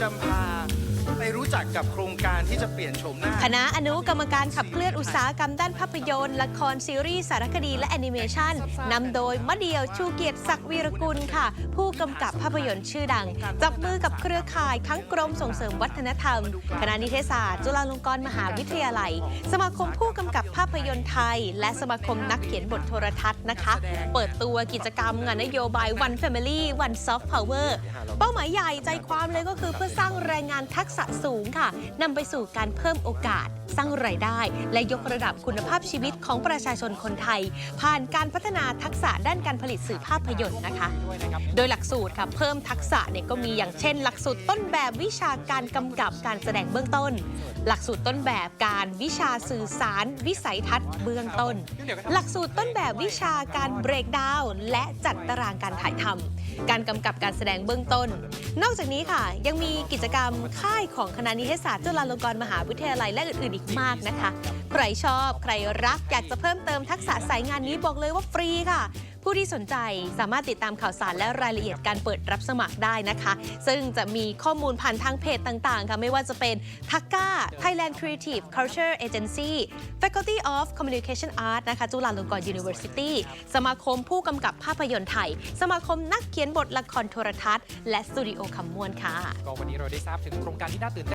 จะพา ไปรู้จักกับโครงการที่จะเปลี่ยนโฉมหน้า คณะอนุกรรมการขับเคลื่อนอุตสาหกรรมด้านภาพยนตร์ ละครซีรีส์สารคดีและแอนิเมชันนำโดยมะเดียวชูเกียรติศักดิ์วีรกุลค่ะ ผู้กำกับภาพยนตร์ชื่อดัง จับมือกับเครือข่ายทั้งกรมส่งเสริมวัฒนธรรม คณะนิเทศศาสตร์ จุฬาลงกรณ์มหาวิทยาลัย สมาคมผู้กำกับภาพยนตร์ไทย และสมาคมนักเขียนบทโทรทัศน์นะคะ เปิดตัวกิจกรรมงานนโยบาย One Family One Soft Power เป้าหมายใหญ่ใจความเลยก็คือเพื่อสร้างแรงงานทักษะสูงค่ะนำไปสู่การเพิ่มโอกาส สร้างรายได้ และยกระดับคุณภาพชีวิตของประชาชนคนไทย ผ่านการพัฒนาทักษะด้านการผลิตสื่อภาพยนตร์นะคะ โดยหลักสูตรค่ะเพิ่มทักษะเนี่ยก็มีอย่างเช่น หลักสูตรต้นแบบวิชาการกำกับการแสดงเบื้องต้น หลักสูตรต้นแบบการวิชาสื่อสาร วิสัยทัศน์เบื้องต้น หลักสูตรต้นแบบวิชาการเบรกดาวน์และจัดตารางการถ่ายทำการกำกับการแสดงเบื้องต้น นอกจากนี้ค่ะ ยังมีกิจกรรมค่ายของคณะนิเทศศาสตร์จุฬาลงกรณ์มหาวิทยาลัยและอื่นๆอีกมากนะคะ ใครชอบใครรักอยากจะเพิ่มเติมทักษะสายงานนี้บอกเลยว่าฟรีค่ะ ผู้ที่สนใจสามารถติดตามข่าวสารและรายละเอียดการเปิดรับสมัครได้นะคะ ซึ่งจะมีข้อมูลผ่านทางเพจต่างๆ ค่ะ ไม่ว่าจะเป็น t a k a Thailand Creative Culture Agency Faculty of Communication Art นะคะ จุฬาลงกรณ์ University สมาคมผู้กำกับภาพยนตร์ไทย สมาคมนักเขียนบทละครโทรทัศน์ และสตูดิโอคำมวนค่ะ ก็วันนี้เราได้ทราบถึงโครงการที่น่าตื่นเต้น